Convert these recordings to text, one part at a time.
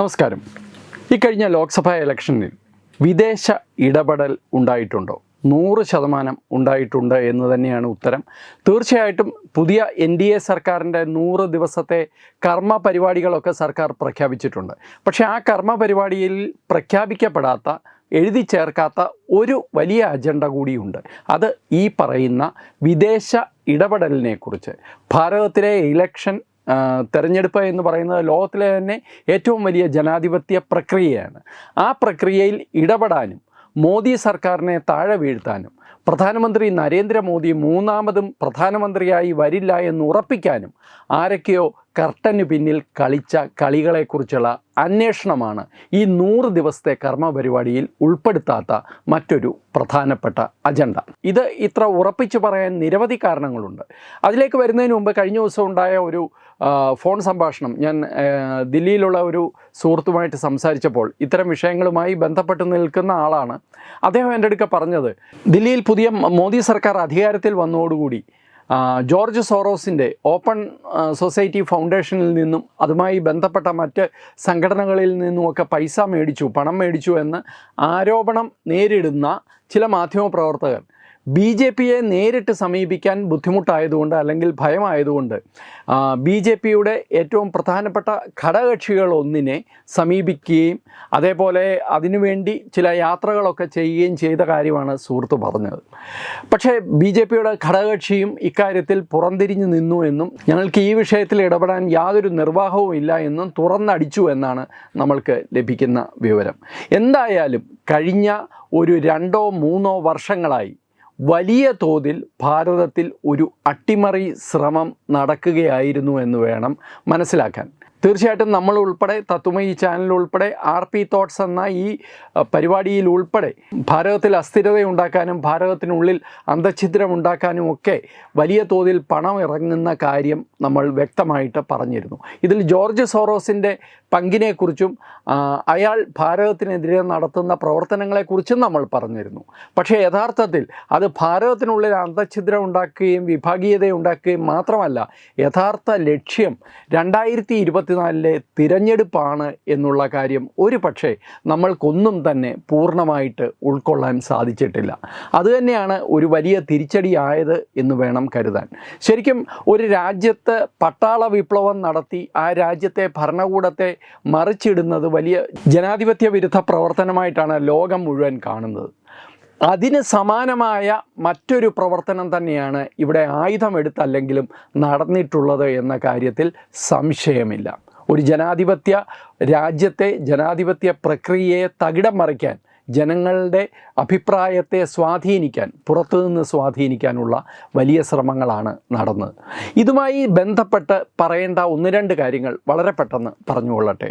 നമസ്കാരം. ഇക്കഴിഞ്ഞ ലോക്സഭാ ഇലക്ഷനിൽ വിദേശ ഇടപെടൽ ഉണ്ടായിട്ടുണ്ടോ? നൂറ് ശതമാനം ഉണ്ടായിട്ടുണ്ട് എന്ന് തന്നെയാണ് ഉത്തരം. തീർച്ചയായിട്ടും പുതിയ എൻ ഡി എ സർക്കാരിന്റെ നൂറ് ദിവസത്തെ കർമ്മ പരിപാടികളൊക്കെ സർക്കാർ പ്രഖ്യാപിച്ചിട്ടുണ്ട്. പക്ഷേ ആ കർമ്മ പരിപാടിയിൽ പ്രഖ്യാപിക്കപ്പെടാത്ത എഴുതി ചേർക്കാത്ത ഒരു വലിയ അജണ്ട കൂടിയുണ്ട്. അത് ഈ പറയുന്ന വിദേശ ഇടപെടലിനെക്കുറിച്ച് ഭാരതത്തിലെ ഇലക്ഷൻ തെരഞ്ഞെടുപ്പ് എന്ന് പറയുന്നത് ലോകത്തിലെ തന്നെ ഏറ്റവും വലിയ ജനാധിപത്യ പ്രക്രിയയാണ്. ആ പ്രക്രിയയിൽ ഇടപെടാനും മോദി സർക്കാരിനെ താഴെ വീഴ്ത്താനും പ്രധാനമന്ത്രി നരേന്ദ്രമോദി മൂന്നാമതും പ്രധാനമന്ത്രിയായി വരില്ല എന്ന് ഉറപ്പിക്കാനും ആരൊക്കെയോ കർട്ടന് പിന്നിൽ കളിച്ച കളികളെക്കുറിച്ചുള്ള അന്വേഷണമാണ് ഈ നൂറ് ദിവസത്തെ കർമ്മ പരിപാടിയിൽ ഉൾപ്പെടുത്താത്ത മറ്റൊരു പ്രധാനപ്പെട്ട അജണ്ട. ഇത് ഇത്ര ഉറപ്പിച്ചു പറയാൻ നിരവധി കാരണങ്ങളുണ്ട്. അതിലേക്ക് വരുന്നതിന് മുമ്പ് കഴിഞ്ഞ ദിവസം ഉണ്ടായ ഒരു ഫോൺ സംഭാഷണം. ഞാൻ ദില്ലിയിലുള്ള ഒരു സുഹൃത്തുമായിട്ട് സംസാരിച്ചപ്പോൾ ഇത്തരം വിഷയങ്ങളുമായി ബന്ധപ്പെട്ട് നിൽക്കുന്ന ആളാണ്. അദ്ദേഹം എന്റെ അടുക്ക പറഞ്ഞത് ദില്ലിയിൽ പുതിയ മോദി സർക്കാർ അധികാരത്തിൽ വന്നതോടുകൂടി ജോർജ് സോറോസിന്റെ ഓപ്പൺ സൊസൈറ്റി ഫൗണ്ടേഷനിൽ നിന്നും അതുമായി ബന്ധപ്പെട്ട മറ്റ് സംഘടനകളിൽ നിന്നുമൊക്കെ പൈസ മേടിച്ചു പണം മേടിച്ചു എന്ന് ആരോപണം നേരിടുന്ന ചില മാധ്യമപ്രവർത്തകർ ബി ജെ പിയെ നേരിട്ട് സമീപിക്കാൻ ബുദ്ധിമുട്ടായതുകൊണ്ട് അല്ലെങ്കിൽ ഭയമായതുകൊണ്ട് ബി ജെ പിയുടെ ഏറ്റവും പ്രധാനപ്പെട്ട ഘടകക്ഷികളൊന്നിനെ സമീപിക്കുകയും അതേപോലെ അതിനുവേണ്ടി ചില യാത്രകളൊക്കെ ചെയ്യുകയും ചെയ്ത കാര്യമാണ് സുഹൃത്ത് പറഞ്ഞത്. പക്ഷേ ബി ജെ പിയുടെ ഘടകകക്ഷിയും ഇക്കാര്യത്തിൽ പുറംതിരിഞ്ഞു നിന്നു എന്നും ഞങ്ങൾക്ക് ഈ വിഷയത്തിൽ ഇടപെടാൻ യാതൊരു നിർവാഹവും ഇല്ല എന്നും തുറന്നടിച്ചു എന്നാണ് നമ്മൾക്ക് ലഭിക്കുന്ന വിവരം. എന്തായാലും കഴിഞ്ഞ ഒരു രണ്ടോ മൂന്നോ വർഷങ്ങളായി വലിയ തോതിൽ ഭാരതത്തിൽ ഒരു അട്ടിമറി ശ്രമം നടക്കുകയായിരുന്നു എന്ന് വേണം മനസ്സിലാക്കാൻ. തീർച്ചയായിട്ടും നമ്മൾ ഉൾപ്പെടെ ഈ ചാനൽ ഉൾപ്പെടെ ആർ പി തോട്ട്സ് എന്ന ഈ പരിപാടിയിൽ ഉൾപ്പെടെ ഭാരതത്തിൽ അസ്ഥിരത ഉണ്ടാക്കാനും ഭാരതത്തിനുള്ളിൽ അന്തഛിദ്രം ഉണ്ടാക്കാനും ഒക്കെ വലിയ തോതിൽ പണം ഇറങ്ങുന്ന കാര്യം നമ്മൾ വ്യക്തമായിട്ട് പറഞ്ഞിരുന്നു. ഇതിൽ ജോർജ് സോറോസിന്റെ പങ്കിനെക്കുറിച്ചും അയാൾ ഭാരതത്തിനെതിരെ നടത്തുന്ന പ്രവർത്തനങ്ങളെക്കുറിച്ചും നമ്മൾ പറഞ്ഞിരുന്നു. പക്ഷേ യഥാർത്ഥത്തിൽ അത് ഭാരതത്തിനുള്ളിൽ അന്തഛിദ്രം ഉണ്ടാക്കുകയും വിഭാഗീയത ഉണ്ടാക്കുകയും മാത്രമല്ല യഥാർത്ഥ ലക്ഷ്യം രണ്ടായിരത്തി ഇരുപത്തിനാലിലെ തിരഞ്ഞെടുപ്പാണ് എന്നുള്ള കാര്യം ഒരു പക്ഷേ നമ്മൾക്കൊന്നും തന്നെ പൂർണമായിട്ട് ഉൾക്കൊള്ളാൻ സാധിച്ചിട്ടില്ല. അതുതന്നെയാണ് ഒരു വലിയ തിരിച്ചടിയായത് എന്ന് വേണം കരുതാൻ. ശരിക്കും ഒരു രാജ്യത്ത് പട്ടാള വിപ്ലവം നടത്തി ആ രാജ്യത്തെ ഭരണകൂടത്തെ മറിച്ചിടുന്നത് വലിയ ജനാധിപത്യ വിരുദ്ധ പ്രവർത്തനമായിട്ടാണ് ലോകം മുഴുവൻ കാണുന്നത്. അതിന് സമാനമായ മറ്റൊരു പ്രവർത്തനം തന്നെയാണ് ഇവിടെ ആയുധമെടുത്തല്ലെങ്കിലും നടന്നിട്ടുള്ളത് എന്ന കാര്യത്തിൽ സംശയമില്ല. ഒരു ജനാധിപത്യ രാജ്യത്തെ ജനാധിപത്യ പ്രക്രിയയെ തകിടം മറിക്കാൻ ജനങ്ങളുടെ അഭിപ്രായത്തെ സ്വാധീനിക്കാൻ പുറത്തുനിന്ന് സ്വാധീനിക്കാനുള്ള വലിയ ശ്രമങ്ങളാണ് നടന്നത്. ഇതുമായി ബന്ധപ്പെട്ട് പറയേണ്ട ഒന്ന് രണ്ട് കാര്യങ്ങൾ വളരെ പെട്ടെന്ന് പറഞ്ഞുകൊള്ളട്ടെ.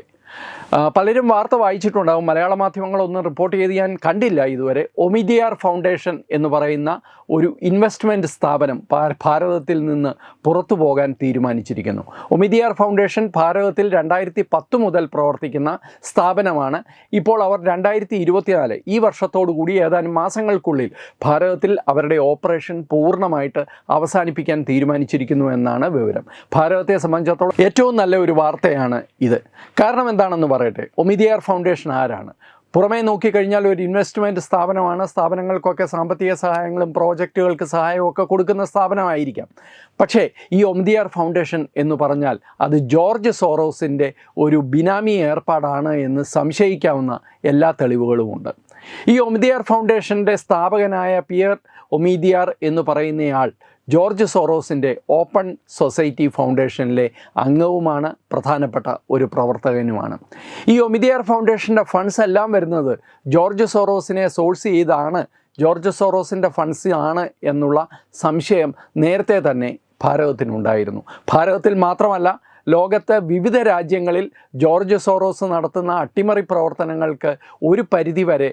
പലരും വാർത്ത വായിച്ചിട്ടുണ്ടാകും മലയാള മാധ്യമങ്ങളൊന്നും റിപ്പോർട്ട് ചെയ്ത് ഞാൻ കണ്ടില്ല ഇതുവരെ. ഒമിഡിയാർ ഫൗണ്ടേഷൻ എന്ന് പറയുന്ന ഒരു ഇൻവെസ്റ്റ്മെന്റ് സ്ഥാപനം ഭാരതത്തിൽ നിന്ന് പുറത്തു പോകാൻ തീരുമാനിച്ചിരിക്കുന്നു. ഒമിതിയാർ ഫൗണ്ടേഷൻ ഭാരതത്തിൽ രണ്ടായിരത്തി പത്ത് മുതൽ പ്രവർത്തിക്കുന്ന സ്ഥാപനമാണ്. ഇപ്പോൾ അവർ രണ്ടായിരത്തി ഇരുപത്തിനാല് ഈ വർഷത്തോടു കൂടി ഏതാനും മാസങ്ങൾക്കുള്ളിൽ ഭാരതത്തിൽ അവരുടെ ഓപ്പറേഷൻ പൂർണമായിട്ട് അവസാനിപ്പിക്കാൻ തീരുമാനിച്ചിരിക്കുന്നു എന്നാണ് വിവരം. ഭാരതത്തെ സംബന്ധിച്ചിടത്തോളം ഏറ്റവും നല്ല ഒരു വാർത്തയാണ് ഇത്. കാരണം എന്താണെന്ന് പറയട്ടെ? ഒമിദിയാർ ഫൗണ്ടേഷൻ ആരാണ്? പുറമേ നോക്കിക്കഴിഞ്ഞാൽ ഒരു ഇൻവെസ്റ്റ്മെന്റ് സ്ഥാപനമാണ്. സ്ഥാപനങ്ങൾക്കൊക്കെ സാമ്പത്തിക സഹായങ്ങളും പ്രോജക്റ്റുകൾക്ക് സഹായവും ഒക്കെ കൊടുക്കുന്ന സ്ഥാപനമായിരിക്കാം. പക്ഷേ ഈ ഒംതിയാർ ഫൗണ്ടേഷൻ എന്ന് പറഞ്ഞാൽ അത് ജോർജ് സോറോസിന്റെ ഒരു ബിനാമി ഏർപ്പാടാണ് എന്ന് സംശയിക്കാവുന്ന എല്ലാ തെളിവുകളുമുണ്ട്. ഈ ഒമിദിയാർ ഫൗണ്ടേഷന്റെ സ്ഥാപകനായ പിയർ ഒമീദിയാർ എന്ന് പറയുന്നയാൾ ജോർജ് സോറോസിന്റെ ഓപ്പൺ സൊസൈറ്റി ഫൗണ്ടേഷനിലെ അംഗവുമാണ് പ്രധാനപ്പെട്ട ഒരു പ്രവർത്തകനുമാണ്. ഈ ഒമിദിയാർ ഫൗണ്ടേഷന്റെ ഫണ്ട്സ് എല്ലാം വരുന്നത് ജോർജ് സോറോസിനെ സോഴ്സ് ചെയ്താണ് ജോർജ് സോറോസിന്റെ ഫണ്ട്സ് ആണ് എന്നുള്ള സംശയം നേരത്തെ തന്നെ ഭാരതത്തിനുണ്ടായിരുന്നു. ഭാരതത്തിൽ മാത്രമല്ല ലോകത്തെ വിവിധ രാജ്യങ്ങളിൽ ജോർജ് സോറോസ് നടത്തുന്ന അട്ടിമറി പ്രവർത്തനങ്ങൾക്ക് ഒരു പരിധിവരെ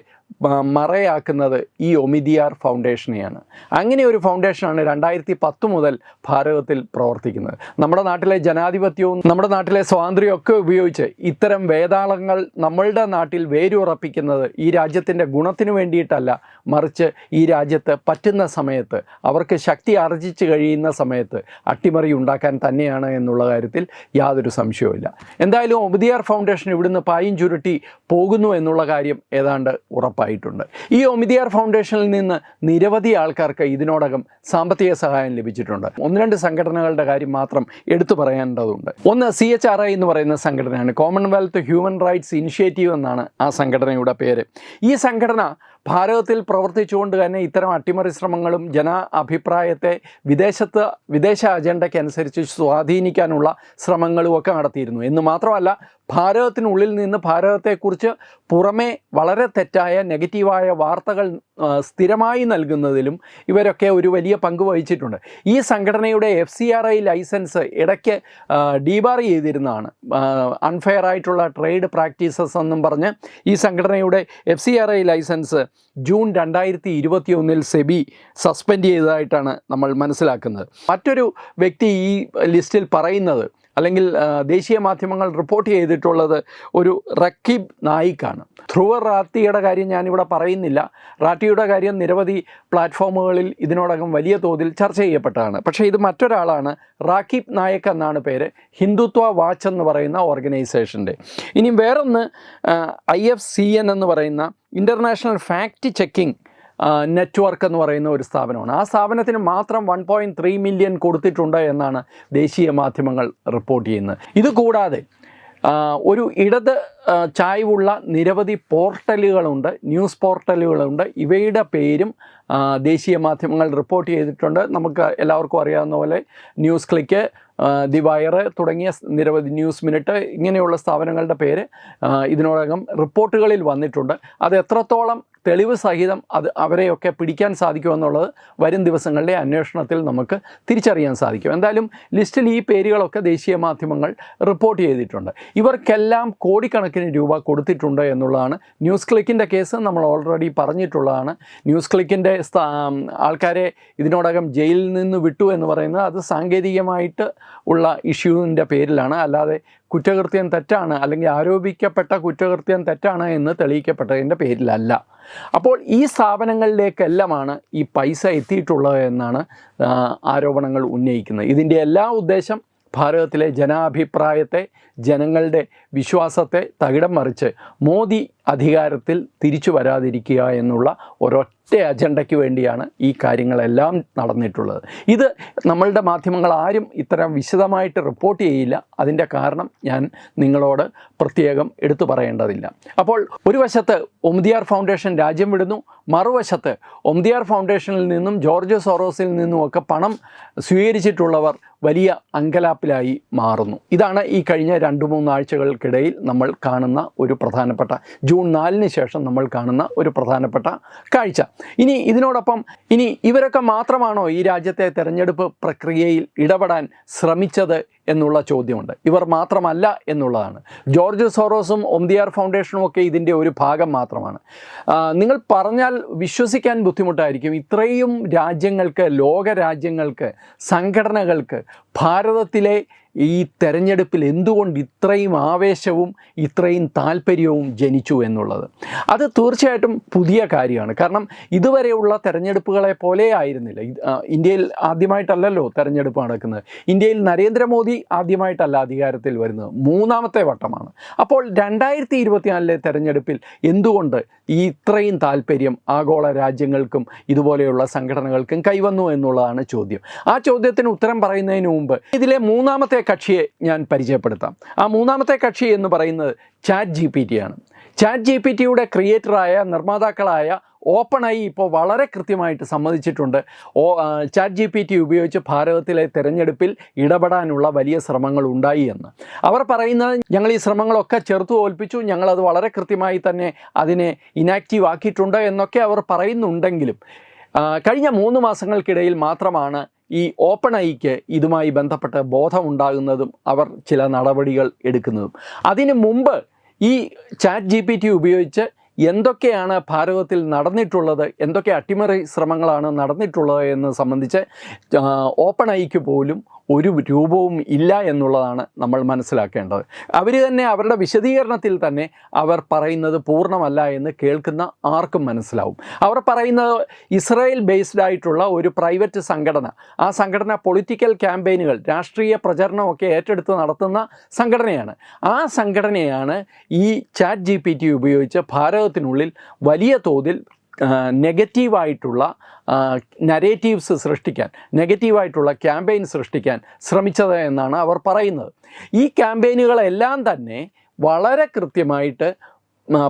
മറയാക്കുന്നത് ഈ ഒമിദിയാർ ഫൗണ്ടേഷനെയാണ്. അങ്ങനെ ഒരു ഫൗണ്ടേഷനാണ് രണ്ടായിരത്തി പത്ത് മുതൽ ഭാരതത്തിൽ പ്രവർത്തിക്കുന്നത്. നമ്മുടെ നാട്ടിലെ ജനാധിപത്യവും നമ്മുടെ നാട്ടിലെ സ്വാതന്ത്ര്യവും ഒക്കെ ഉപയോഗിച്ച് ഇത്തരം വേതാളങ്ങൾ നമ്മളുടെ നാട്ടിൽ വേരുറപ്പിക്കുന്നത് ഈ രാജ്യത്തിന്റെ ഗുണത്തിന് വേണ്ടിയിട്ടല്ല. മറിച്ച് ഈ രാജ്യത്ത് പറ്റുന്ന സമയത്ത് അവർക്ക് ശക്തി ആർജിച്ച് കഴിയുന്ന സമയത്ത് അട്ടിമറി ഉണ്ടാക്കാൻ തന്നെയാണ് എന്നുള്ള കാര്യത്തിൽ യാതൊരു സംശയവുമില്ല. എന്തായാലും ഒമിദിയാർ ഫൗണ്ടേഷൻ ഇവിടുന്ന് പായും ചുരുട്ടി പോകുന്നു എന്നുള്ള കാര്യം ഏതാണ്ട് ഉറപ്പായിട്ടുണ്ട്. ഈ ഒമിതിയാർ ഫൗണ്ടേഷനിൽ നിന്ന് നിരവധി ആൾക്കാർക്ക് ഇതിനോടകം സാമ്പത്തിക സഹായം ലഭിച്ചിട്ടുണ്ട്. ഒന്ന് രണ്ട് സംഘടനകളുടെ കാര്യം മാത്രം എടുത്തു പറയേണ്ടതുണ്ട്. ഒന്ന് സി എച്ച് ആർ ഐ എന്ന് പറയുന്ന സംഘടനയാണ്. കോമൺവെൽത്ത് ഹ്യൂമൻ റൈറ്റ്സ് ഇനിഷ്യേറ്റീവ് എന്നാണ് ആ സംഘടനയുടെ പേര്. ഈ സംഘടന ഭാരതത്തിൽ പ്രവർത്തിച്ചുകൊണ്ട് തന്നെ ഇത്തരം അട്ടിമറി ശ്രമങ്ങളും ജന അഭിപ്രായത്തെ വിദേശത്ത് വിദേശ അജണ്ടയ്ക്കനുസരിച്ച് സ്വാധീനിക്കാനുള്ള ശ്രമങ്ങളും ഒക്കെ നടത്തിയിരുന്നു. എന്ന് മാത്രമല്ല ഭാരതത്തിനുള്ളിൽ നിന്ന് ഭാരതത്തെക്കുറിച്ച് പുറമേ വളരെ തെറ്റായ നെഗറ്റീവായ വാർത്തകൾ സ്ഥിരമായി നൽകുന്നതിലും ഇവരൊക്കെ ഒരു വലിയ പങ്ക് വഹിച്ചിട്ടുണ്ട്. ഈ സംഘടനയുടെ F C R I licence ഇടയ്ക്ക് ഡീബാർ ചെയ്തിരുന്നതാണ്. അൺഫെയർ ആയിട്ടുള്ള ട്രേഡ് പ്രാക്ടീസസ് എന്നും പറഞ്ഞ് ഈ സംഘടനയുടെ F C R I licence June രണ്ടായിരത്തി ഇരുപത്തി ഒന്നിൽ സെബി സസ്പെൻഡ് ചെയ്തതായിട്ടാണ് നമ്മൾ മനസ്സിലാക്കുന്നത്. മറ്റൊരു വ്യക്തി ഈ ലിസ്റ്റിൽ പറയുന്നത് അല്ലെങ്കിൽ ദേശീയ മാധ്യമങ്ങൾ റിപ്പോർട്ട് ചെയ്തിട്ടുള്ളത് ഒരു റക്കീബ് നായിക്കാണ്. ധ്രുവ റാത്തിയുടെ കാര്യം ഞാനിവിടെ പറയുന്നില്ല. റാത്തിയുടെ കാര്യം നിരവധി പ്ലാറ്റ്ഫോമുകളിൽ ഇതിനോടകം വലിയ തോതിൽ ചർച്ച ചെയ്യപ്പെട്ടതാണ്. പക്ഷേ ഇത് മറ്റൊരാളാണ് റാക്കീബ് നായക് എന്നാണ് പേര് ഹിന്ദുത്വ വാച്ച് എന്ന് പറയുന്ന ഓർഗനൈസേഷന്റെ. ഇനി വേറൊന്ന് ഐ എഫ് സി എൻ എന്ന് പറയുന്ന ഇന്റർനാഷണൽ ഫാക്റ്റ് ചെക്കിംഗ് നെറ്റ്വർക്ക് എന്ന് പറയുന്ന ഒരു സ്ഥാപനമാണ്. ആ സ്ഥാപനത്തിന് മാത്രം വൺ പോയിന്റ് ത്രീ മില്യൺ കൊടുത്തിട്ടുണ്ട് എന്നാണ് ദേശീയ മാധ്യമങ്ങൾ റിപ്പോർട്ട് ചെയ്യുന്നത്. ഇതുകൂടാതെ ഒരു ഇടത് ചായ്വുള്ള നിരവധി പോർട്ടലുകളുണ്ട് ന്യൂസ് പോർട്ടലുകളുണ്ട്. ഇവയുടെ പേരും ദേശീയ മാധ്യമങ്ങൾ റിപ്പോർട്ട് ചെയ്തിട്ടുണ്ട്. നമുക്ക് എല്ലാവർക്കും അറിയാവുന്ന പോലെ ന്യൂസ് ക്ലിക്ക് ദി വയർ തുടങ്ങിയ നിരവധി ന്യൂസ് മിനിറ്റ് ഇങ്ങനെയുള്ള സ്ഥാപനങ്ങളുടെ പേര് ഇതിനോടകം റിപ്പോർട്ടുകളിൽ വന്നിട്ടുണ്ട്. അത് എത്രത്തോളം തെളിവ് സഹിതം അത് അവരെയൊക്കെ പിടിക്കാൻ സാധിക്കുമെന്നുള്ളത് വരും ദിവസങ്ങളിലെ അന്വേഷണത്തിൽ നമുക്ക് തിരിച്ചറിയാൻ സാധിക്കും. എന്തായാലും ലിസ്റ്റിൽ ഈ പേരുകളൊക്കെ ദേശീയ മാധ്യമങ്ങൾ റിപ്പോർട്ട് ചെയ്തിട്ടുണ്ട്. ഇവർക്കെല്ലാം കോടിക്കണക്കിന് രൂപ കൊടുത്തിട്ടുണ്ട് എന്നുള്ളതാണ് ന്യൂസ് ക്ലിക്കിന്റെ കേസ് നമ്മൾ ഓൾറെഡി പറഞ്ഞിട്ടുള്ളതാണ്. ന്യൂസ് ക്ലിക്കിന്റെ ആൾക്കാരെ ഇതിനോടകം ജയിലിൽ നിന്ന് വിട്ടു എന്ന് പറയുന്നത് അത് സാങ്കേതികമായിട്ട് ഉള്ള ഇഷ്യൂവിന്റെ പേരിലാണ്. അല്ലാതെ കുറ്റകൃത്യം തെറ്റാണ് അല്ലെങ്കിൽ ആരോപിക്കപ്പെട്ട കുറ്റകൃത്യം തെറ്റാണ് എന്ന് തെളിയിക്കപ്പെട്ടതിന്റെ പേരിലല്ല. അപ്പോൾ ഈ സ്ഥാപനങ്ങളിലേക്കെല്ലാമാണ് ഈ പൈസ എത്തിയിട്ടുള്ളത് എന്നാണ് ആരോപണങ്ങൾ ഉന്നയിക്കുന്നത്. ഇതിന്റെ എല്ലാ ഉദ്ദേശം ഭാരതത്തിലെ ജനാഭിപ്രായത്തെ ജനങ്ങളുടെ വിശ്വാസത്തെ തകിടം മറിച്ച് മോദി അധികാരത്തിൽ തിരിച്ചു വരാതിരിക്കുക എന്നുള്ള ഒരൊറ്റ അജണ്ടയ്ക്ക് വേണ്ടിയാണ് ഈ കാര്യങ്ങളെല്ലാം നടന്നിട്ടുള്ളത്. ഇത് നമ്മളുടെ മാധ്യമങ്ങൾ ആരും ഇത്തരം വിശദമായിട്ട് റിപ്പോർട്ട് ചെയ്യില്ല. അതിന്റെ കാരണം ഞാൻ നിങ്ങളോട് പ്രത്യേകം എടുത്തു പറയേണ്ടതില്ല. അപ്പോൾ ഒരു വശത്ത് ഒംദിയാർ ഫൗണ്ടേഷൻ രാജ്യം വിടുന്നു. മറുവശത്ത് ഒംദിയാർ ഫൗണ്ടേഷനിൽ നിന്നും ജോർജ് സോറോസിൽ നിന്നുമൊക്കെ പണം സ്വീകരിച്ചിട്ടുള്ളവർ വലിയ അങ്കലാപ്പിലായി മാറുന്നു. ഇതാണ് ഈ കഴിഞ്ഞ രണ്ട് മൂന്നാഴ്ചകൾക്കിടയിൽ നമ്മൾ കാണുന്ന ഒരു പ്രധാനപ്പെട്ട ജൂൺ നാലിന് ശേഷം നമ്മൾ കാണുന്ന ഒരു പ്രധാനപ്പെട്ട കാഴ്ച. ഇനി ഇതിനോടൊപ്പം ഇനി ഇവരൊക്കെ മാത്രമാണോ ഈ രാജ്യത്തെ തെരഞ്ഞെടുപ്പ് പ്രക്രിയയിൽ ഇടപെടാൻ ശ്രമിച്ചത് എന്നുള്ള ചോദ്യമുണ്ട്. ഇവർ മാത്രമല്ല എന്നുള്ളതാണ്. ജോർജ് സോറോസും ഒംദിയാർ ഫൗണ്ടേഷനും ഒക്കെ ഇതിന്റെ ഒരു ഭാഗം മാത്രമാണ്. നിങ്ങൾ പറഞ്ഞാൽ വിശ്വസിക്കാൻ ബുദ്ധിമുട്ടായിരിക്കും. ഇത്രയും രാജ്യങ്ങൾക്ക് ലോക രാജ്യങ്ങൾക്ക് സംഘടനകൾക്ക് ഭാരതത്തിലെ ഈ തെരഞ്ഞെടുപ്പിൽ എന്തുകൊണ്ട് ഇത്രയും ആവേശവും ഇത്രയും താല്പര്യവും ജനിച്ചു എന്നുള്ളത്? അത് തീർച്ചയായിട്ടും പുതിയ കാര്യമാണ്. കാരണം ഇതുവരെയുള്ള തെരഞ്ഞെടുപ്പുകളെ പോലെ ആയിരുന്നില്ല. ഇന്ത്യയിൽ ആദ്യമായിട്ടല്ലല്ലോ തെരഞ്ഞെടുപ്പ് നടക്കുന്നത്. ഇന്ത്യയിൽ നരേന്ദ്രമോദി ആദ്യമായിട്ടല്ല അധികാരത്തിൽ വരുന്നത്. മൂന്നാമത്തെ വട്ടമാണ്. അപ്പോൾ രണ്ടായിരത്തി ഇരുപത്തിനാലിലെ തെരഞ്ഞെടുപ്പിൽ എന്തുകൊണ്ട് ഈ ഇത്രയും താല്പര്യം ആഗോള രാജ്യങ്ങൾക്കും ഇതുപോലെയുള്ള സംഘടനകൾക്കും കൈവന്നു എന്നുള്ളതാണ് ചോദ്യം. ആ ചോദ്യത്തിന് ഉത്തരം പറയുന്നതിന് മുമ്പ് ഇതിലെ മൂന്നാമത്തെ കക്ഷിയെ ഞാൻ പരിചയപ്പെടുത്താം. ആ മൂന്നാമത്തെ കക്ഷി എന്ന് പറയുന്നത് ചാറ്റ് ജി പി ടി ആണ്. ചാറ്റ് ജി പി ടിയുടെ ക്രിയേറ്ററായ നിർമ്മാതാക്കളായ ഓപ്പൺ ഐ ഇപ്പോൾ വളരെ കൃത്യമായിട്ട് സമ്മതിച്ചിട്ടുണ്ട്. ഓ ചാറ്റ് ജി പി ടി ഉപയോഗിച്ച് ഭാരതത്തിലെ തെരഞ്ഞെടുപ്പിൽ ഇടപെടാനുള്ള വലിയ ശ്രമങ്ങൾ ഉണ്ടായി എന്ന്. അവർ പറയുന്നത് ഞങ്ങൾ ഈ ശ്രമങ്ങളൊക്കെ ചെറുത്തു തോൽപ്പിച്ചു. ഞങ്ങളത് വളരെ കൃത്യമായി തന്നെ അതിനെ ഇനാക്റ്റീവ് ആക്കിയിട്ടുണ്ട് എന്നൊക്കെ അവർ പറയുന്നുണ്ടെങ്കിലും കഴിഞ്ഞ മൂന്ന് മാസങ്ങൾക്കിടയിൽ മാത്രമാണ് ഈ ഓപ്പൺ ഐക്ക് ഇതുമായി ബന്ധപ്പെട്ട് ബോധമുണ്ടാകുന്നതും അവർ ചില നടപടികൾ എടുക്കുന്നതും. അതിനു മുമ്പ് ഈ ചാറ്റ് ജി പി ടി ഉപയോഗിച്ച് എന്തൊക്കെയാണ് ഭാരതത്തിൽ നടന്നിട്ടുള്ളത് എന്തൊക്കെ അട്ടിമറി ശ്രമങ്ങളാണ് നടന്നിട്ടുള്ളത് എന്ന് സംബന്ധിച്ച് ഓപ്പൺ ഐക്ക് പോലും ഒരു രൂപവും ഇല്ല എന്നുള്ളതാണ് നമ്മൾ മനസ്സിലാക്കേണ്ടത്. അവർ തന്നെ അവരുടെ വിശദീകരണത്തിൽ തന്നെ അവർ പറയുന്നത് പൂർണമല്ല എന്ന് കേൾക്കുന്ന ആർക്കും മനസ്സിലാവും. അവർ പറയുന്നത് ഇസ്രായേൽ ബേസ്ഡ് ആയിട്ടുള്ള ഒരു പ്രൈവറ്റ് സംഘടന ആ സംഘടന പൊളിറ്റിക്കൽ ക്യാമ്പയിനുകൾ രാഷ്ട്രീയ പ്രചരണമൊക്കെ ഏറ്റെടുത്ത് നടത്തുന്ന സംഘടനയാണ്. ആ സംഘടനയാണ് ഈ ചാറ്റ് ജി ഉപയോഗിച്ച് ഭാരതത്തിനുള്ളിൽ വലിയ തോതിൽ നെഗറ്റീവായിട്ടുള്ള നരേറ്റീവ്സ് സൃഷ്ടിക്കാൻ നെഗറ്റീവായിട്ടുള്ള ക്യാമ്പയിൻ സൃഷ്ടിക്കാൻ ശ്രമിച്ചത് എന്നാണ് അവർ പറയുന്നത്. ഈ ക്യാമ്പയിനുകളെല്ലാം തന്നെ വളരെ കൃത്യമായിട്ട്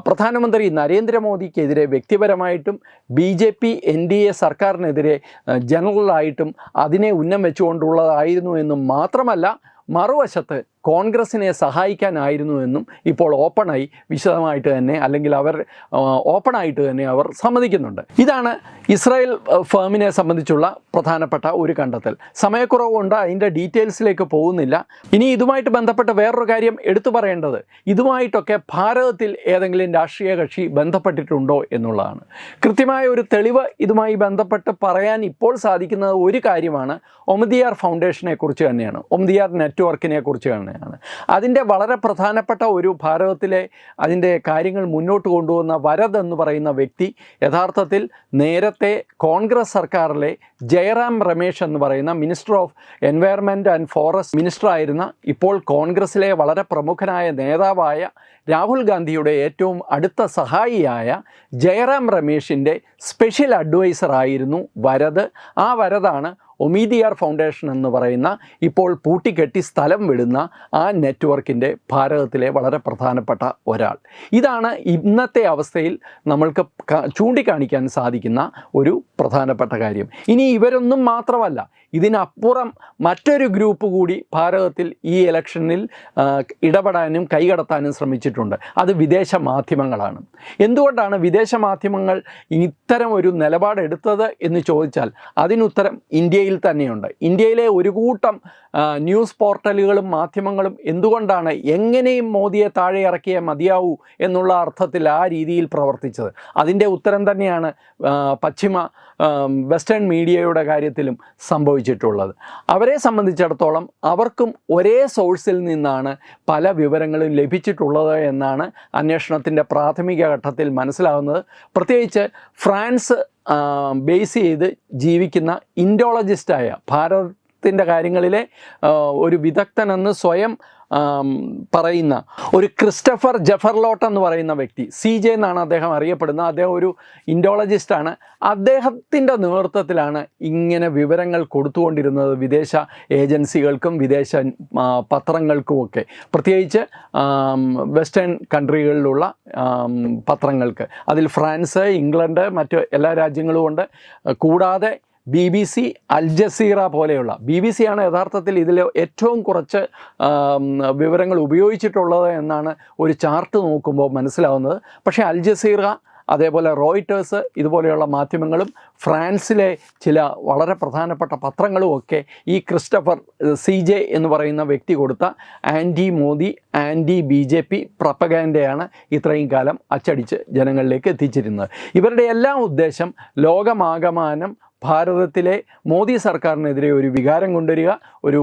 പ്രധാനമന്ത്രി നരേന്ദ്രമോദിക്കെതിരെ വ്യക്തിപരമായിട്ടും B J P N D A സർക്കാരിനെതിരെ ജനറലായിട്ടും അതിനെ ഉന്നം വെച്ചുകൊണ്ടുള്ളതായിരുന്നു എന്നും മാത്രമല്ല മറുവശത്ത് കോൺഗ്രസിനെ സഹായിക്കാനായിരുന്നു എന്നും ഇപ്പോൾ ഓപ്പണായി വിശദമായിട്ട് തന്നെ അല്ലെങ്കിൽ അവർ ഓപ്പണായിട്ട് തന്നെ അവർ സമ്മതിക്കുന്നുണ്ട്. ഇതാണ് ഇസ്രായേൽ ഫേമിനെ സംബന്ധിച്ചുള്ള പ്രധാനപ്പെട്ട ഒരു കണ്ടെത്തൽ. സമയക്കുറവ് കൊണ്ട് അതിന്റെ ഡീറ്റെയിൽസിലേക്ക് പോകുന്നില്ല. ഇനി ഇതുമായിട്ട് ബന്ധപ്പെട്ട വേറൊരു കാര്യം എടുത്തു പറയേണ്ടത്. ഇതുമായിട്ടൊക്കെ ഭാരതത്തിൽ ഏതെങ്കിലും രാഷ്ട്രീയ കക്ഷി ബന്ധപ്പെട്ടിട്ടുണ്ടോ എന്നുള്ളതാണ്. കൃത്യമായ ഒരു തെളിവ് ഇതുമായി ബന്ധപ്പെട്ട് പറയാൻ ഇപ്പോൾ സാധിക്കുന്നത് ഒരു കാര്യമാണ്. ഒമദിയാർ ഫൗണ്ടേഷനെ കുറിച്ച് തന്നെയാണ്. ഒമദിയാർ നെറ്റ്വർക്കിനെ കുറിച്ച് തന്നെയാണ്. അതിന്റെ വളരെ പ്രധാനപ്പെട്ട ഒരു ഭാരതത്തിലെ അതിന്റെ കാര്യങ്ങൾ മുന്നോട്ട് കൊണ്ടുവന്ന വരദ് എന്ന് പറയുന്ന വ്യക്തി യഥാർത്ഥത്തിൽ നേരത്തെ കോൺഗ്രസ് സർക്കാരിലെ ജയറാം രമേശ് എന്ന് പറയുന്ന minister of environment and forest minister ആയിരുന്ന ഇപ്പോൾ കോൺഗ്രസ്സിലെ വളരെ പ്രമുഖനായ നേതാവായ രാഹുൽ ഗാന്ധിയുടെ ഏറ്റവും അടുത്ത സഹായിയായ ജയറാം രമേശിന്റെ സ്പെഷ്യൽ അഡ്വൈസറായിരുന്നു വരദ് ആ വരദാണ് ഒമീദിയാർ ഫൗണ്ടേഷൻ എന്ന് പറയുന്ന ഇപ്പോൾ പൂട്ടിക്കെട്ടി സ്ഥലം വിടുന്ന ആ നെറ്റ്വർക്കിന്റെ ഭാരതത്തിലെ വളരെ പ്രധാനപ്പെട്ട ഒരാൾ. ഇതാണ് ഇന്നത്തെ അവസ്ഥയിൽ നമ്മൾക്ക് ചൂണ്ടിക്കാണിക്കാൻ സാധിക്കുന്ന ഒരു പ്രധാനപ്പെട്ട കാര്യം. ഇനി ഇവരൊന്നും മാത്രമല്ല ഇതിനപ്പുറം മറ്റൊരു ഗ്രൂപ്പ് കൂടി ഭാരതത്തിൽ ഈ ഇലക്ഷനിൽ ഇടപെടാനും കൈകടത്താനും ശ്രമിച്ചിട്ടുണ്ട്. അത് വിദേശ മാധ്യമങ്ങളാണ്. എന്തുകൊണ്ടാണ് വിദേശ മാധ്യമങ്ങൾ ഇത്തരം ഒരു നിലപാടെടുത്തത് എന്ന് ചോദിച്ചാൽ അതിനുത്തരം ഇന്ത്യയിൽ തന്നെയുണ്ട്. ഇന്ത്യയിലെ ഒരു കൂട്ടം ന്യൂസ് പോർട്ടലുകളും മാധ്യമങ്ങളും എന്തുകൊണ്ടാണ് എങ്ങനെയും മോദിയെ താഴെ ഇറക്കിയേ മതിയാവൂ എന്നുള്ള അർത്ഥത്തിൽ ആ രീതിയിൽ പ്രവർത്തിച്ചത്? അതിന്റെ ഉത്തരം തന്നെയാണ് പശ്ചിമ വെസ്റ്റേൺ മീഡിയയുടെ കാര്യത്തിലും സംഭവിച്ചിട്ടുള്ളത്. അവരെ സംബന്ധിച്ചിടത്തോളം അവർക്കും ഒരേ സോഴ്സിൽ നിന്നാണ് പല വിവരങ്ങളും ലഭിച്ചിട്ടുള്ളത് എന്നാണ് അന്വേഷണത്തിന്റെ പ്രാഥമിക ഘട്ടത്തിൽ മനസ്സിലാകുന്നത് പ്രത്യേകിച്ച് ഫ്രാൻസ് ബേസ് ചെയ്ത് ജീവിക്കുന്ന ഇൻഡോളജിസ്റ്റായ ഭാരതത്തിന്റെ കാര്യങ്ങളിലെ ഒരു വിദഗ്ധനെന്ന് സ്വയം പറയുന്ന ഒരു ക്രിസ്റ്റഫർ ജഫർലോട്ട് എന്ന് പറയുന്ന വ്യക്തി സി ജെ എന്നാണ് അദ്ദേഹം അറിയപ്പെടുന്നത്. അദ്ദേഹം ഒരു ഇൻഡോളജിസ്റ്റാണ് അദ്ദേഹത്തിന്റെ നേതൃത്വത്തിലാണ് ഇങ്ങനെ വിവരങ്ങൾ കൊടുത്തുകൊണ്ടിരുന്നത് വിദേശ ഏജൻസികൾക്കും വിദേശ പത്രങ്ങൾക്കും പത്രങ്ങൾക്കുമൊക്കെ. പ്രത്യേകിച്ച് വെസ്റ്റേൺ കൺട്രികളിലുള്ള പത്രങ്ങൾക്ക്. അതിൽ ഫ്രാൻസ് ഇംഗ്ലണ്ട് മറ്റ് എല്ലാ രാജ്യങ്ങളും ഉണ്ട്. കൂടാതെ B B C Al Jazeera പോലെയുള്ള ബി ബി സി ആണ് യഥാർത്ഥത്തിൽ ഇതിൽ ഏറ്റവും കുറച്ച് വിവരങ്ങൾ ഉപയോഗിച്ചിട്ടുള്ളത് എന്നാണ് ഒരു ചാർട്ട് നോക്കുമ്പോൾ മനസ്സിലാവുന്നത്. പക്ഷേ അൽ ജസീറ അതേപോലെ റോയിറ്റേഴ്സ് ഇതുപോലെയുള്ള മാധ്യമങ്ങളും ഫ്രാൻസിലെ ചില വളരെ പ്രധാനപ്പെട്ട പത്രങ്ങളും ഒക്കെ ഈ ക്രിസ്റ്റഫർ സി ജെ എന്ന് പറയുന്ന വ്യക്തി കൊടുത്ത anti Modi anti B J P പ്രപ്പഗാൻഡയാണ് ഇത്രയും കാലം അച്ചടിച്ച് ജനങ്ങളിലേക്ക് എത്തിച്ചിരുന്നത്. ഇവരുടെ എല്ലാ ഉദ്ദേശം ലോകമാകമാനം ഭാരതത്തിലെ മോദി സർക്കാരിനെതിരെ ഒരു വികാരം കൊണ്ടുവരിക ഒരു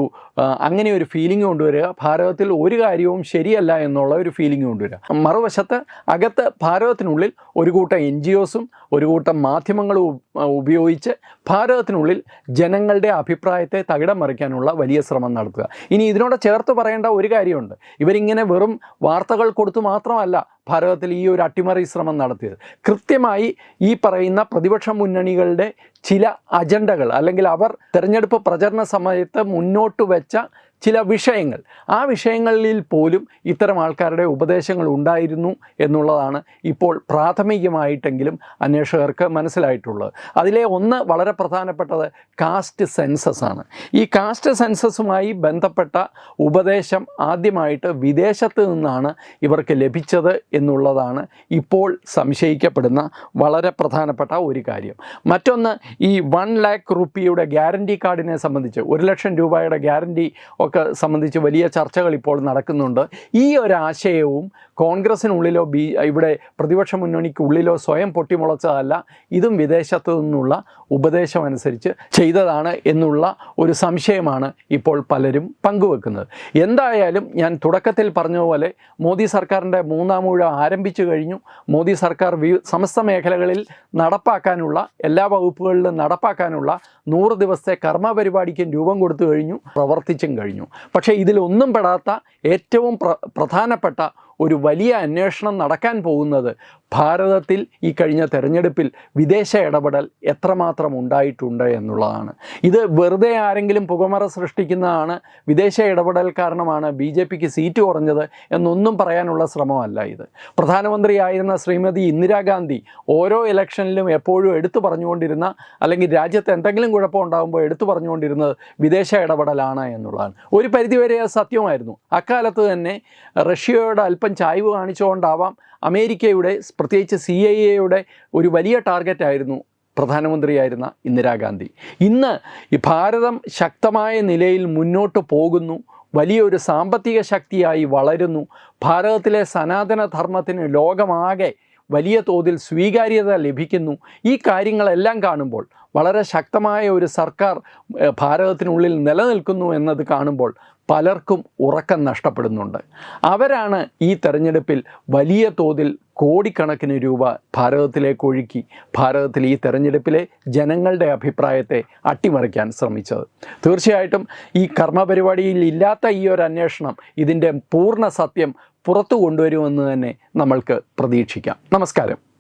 അങ്ങനെ ഒരു ഫീലിംഗ് കൊണ്ടുവരിക ഭാരതത്തിൽ ഒരു കാര്യവും ശരിയല്ല എന്നുള്ള ഒരു ഫീലിംഗ് കൊണ്ടുവരിക. മറുവശത്ത് അകത്ത് ഭാരതത്തിനുള്ളിൽ ഒരു കൂട്ടം എൻ ജി ഒസും ഒരു കൂട്ടം മാധ്യമങ്ങളും ഉപയോഗിച്ച് ഭാരതത്തിനുള്ളിൽ ജനങ്ങളുടെ അഭിപ്രായത്തെ തകിടം മറിക്കാനുള്ള വലിയ ശ്രമം നടത്തുക. ഇനി ഇതിനോട് ചേർത്ത് പറയേണ്ട ഒരു കാര്യമുണ്ട്. ഇവരിങ്ങനെ വെറും വാർത്തകൾ കൊടുത്തു മാത്രമല്ല ഭാരതത്തിൽ ഈ ഒരു അട്ടിമറി ശ്രമം നടത്തിയത്. കൃത്യമായി ഈ പറയുന്ന പ്രതിപക്ഷ മുന്നണികളുടെ ചില അജണ്ടകൾ അല്ലെങ്കിൽ അവർ തെരഞ്ഞെടുപ്പ് പ്രചരണ സമയത്ത് മുന്നോട്ട് വെച്ച ചില വിഷയങ്ങൾ. ആ വിഷയങ്ങളിൽ പോലും ഇത്തരം ആൾക്കാരുടെ ഉപദേശങ്ങൾ ഉണ്ടായിരുന്നു എന്നുള്ളതാണ് ഇപ്പോൾ പ്രാഥമികമായിട്ടെങ്കിലും അന്വേഷകർക്ക് മനസ്സിലായിട്ടുള്ളത്. അതിലെ ഒന്ന് വളരെ പ്രധാനപ്പെട്ടത് കാസ്റ്റ് സെൻസസ് ആണ്. ഈ കാസ്റ്റ് സെൻസസുമായി ബന്ധപ്പെട്ട ഉപദേശം ആദ്യമായിട്ട് വിദേശത്ത് നിന്നാണ് ഇവർക്ക് ലഭിച്ചത് എന്നുള്ളതാണ് ഇപ്പോൾ സംശയിക്കപ്പെടുന്ന വളരെ പ്രധാനപ്പെട്ട ഒരു കാര്യം. മറ്റൊന്ന് ഈ വൺ ലാക്ക് റുപ്പിയുടെ ഗ്യാരണ്ടി കാർഡിനെ സംബന്ധിച്ച് ഒരു ലക്ഷം രൂപയുടെ ഗ്യാരണ്ടി ഒക്കെ ഒക്കെ സംബന്ധിച്ച് വലിയ ചർച്ചകൾ ഇപ്പോൾ നടക്കുന്നുണ്ട്. ഈ ഒരു ആശയവും കോൺഗ്രസിനുള്ളിലോ ബി ഇവിടെ പ്രതിപക്ഷ മുന്നണിക്കുള്ളിലോ സ്വയം പൊട്ടിമുളച്ചതല്ല ഇതും വിദേശത്തു നിന്നുള്ള ഉപദേശമനുസരിച്ച് ചെയ്തതാണ് എന്നുള്ള ഒരു സംശയമാണ് ഇപ്പോൾ പലരും പങ്കുവെക്കുന്നത്. എന്തായാലും ഞാൻ തുടക്കത്തിൽ പറഞ്ഞതുപോലെ മോദി സർക്കാരിന്റെ മൂന്നാം ഊഴ ആരംഭിച്ചു കഴിഞ്ഞു. മോദി സർക്കാർ വി സമസ്ത മേഖലകളിൽ നടപ്പാക്കാനുള്ള എല്ലാ വകുപ്പുകളിലും നടപ്പാക്കാനുള്ള നൂറ് ദിവസത്തെ കർമ്മ പരിപാടിക്കും രൂപം കൊടുത്തു കഴിഞ്ഞു. പ്രവർത്തിച്ചും കഴിഞ്ഞു. പക്ഷേ ഇതിലൊന്നും പെടാത്ത ഏറ്റവും പ്ര പ്രധാനപ്പെട്ട ഒരു വലിയ അന്വേഷണം നടക്കാൻ പോകുന്നത് ഭാരതത്തിൽ ഈ കഴിഞ്ഞ തെരഞ്ഞെടുപ്പിൽ വിദേശ ഇടപെടൽ എത്രമാത്രം ഉണ്ടായിട്ടുണ്ട് എന്നുള്ളതാണ്. ഇത് വെറുതെ ആരെങ്കിലും പുകമറ സൃഷ്ടിക്കുന്നതാണ് വിദേശ ഇടപെടൽ കാരണമാണ് ബി ജെ പിക്ക് സീറ്റ് കുറഞ്ഞത് എന്നൊന്നും പറയാനുള്ള ശ്രമമല്ല ഇത്. പ്രധാനമന്ത്രിയായിരുന്ന ശ്രീമതി ഇന്ദിരാഗാന്ധി ഓരോ ഇലക്ഷനിലും എപ്പോഴും എടുത്തു പറഞ്ഞുകൊണ്ടിരുന്ന അല്ലെങ്കിൽ രാജ്യത്ത് എന്തെങ്കിലും കുഴപ്പം ഉണ്ടാകുമ്പോൾ എടുത്തു പറഞ്ഞുകൊണ്ടിരുന്നത് വിദേശ ഇടപെടലാണ് എന്നുള്ളതാണ്. ഒരു പരിധിവരെ സത്യമായിരുന്നു. അക്കാലത്ത് തന്നെ റഷ്യയോട് അല്പം ചായ്വ് കാണിച്ചുകൊണ്ടാവാം അമേരിക്കയുടെ പ്രത്യേകിച്ച് സി ഐ എയുടെ ഒരു വലിയ ടാർഗറ്റായിരുന്നു പ്രധാനമന്ത്രിയായിരുന്ന ഇന്ദിരാഗാന്ധി ഇന്ന് ഭാരതം ശക്തമായ നിലയിൽ മുന്നോട്ട് പോകുന്നു വലിയൊരു സാമ്പത്തിക ശക്തിയായി വളരുന്നു ഭാരതത്തിലെ സനാതന ധർമ്മത്തിന് ലോകമാകെ വലിയ തോതിൽ സ്വീകാര്യത ലഭിക്കുന്നു. ഈ കാര്യങ്ങളെല്ലാം കാണുമ്പോൾ വളരെ ശക്തമായ ഒരു സർക്കാർ ഭാരതത്തിനുള്ളിൽ നിലനിൽക്കുന്നു എന്നത് കാണുമ്പോൾ പലർക്കും ഉറക്കം നഷ്ടപ്പെടുന്നുണ്ട്. അവരാണ് ഈ തെരഞ്ഞെടുപ്പിൽ വലിയ തോതിൽ കോടിക്കണക്കിന് രൂപ ഭാരതത്തിലേക്ക് ഒഴുക്കി ഭാരതത്തിൽ ഈ തെരഞ്ഞെടുപ്പിലെ ജനങ്ങളുടെ അഭിപ്രായത്തെ അട്ടിമറിക്കാൻ ശ്രമിച്ചത്. തീർച്ചയായിട്ടും ഈ കർമ്മപരിപാടിയിൽ ഇല്ലാത്ത ഈ ഒരു അന്വേഷണം ഇതിന്റെ പൂർണ സത്യം പുറത്തു കൊണ്ടുവരുമെന്ന് തന്നെ നമ്മൾക്ക് പ്രതീക്ഷിക്കാം. നമസ്കാരം.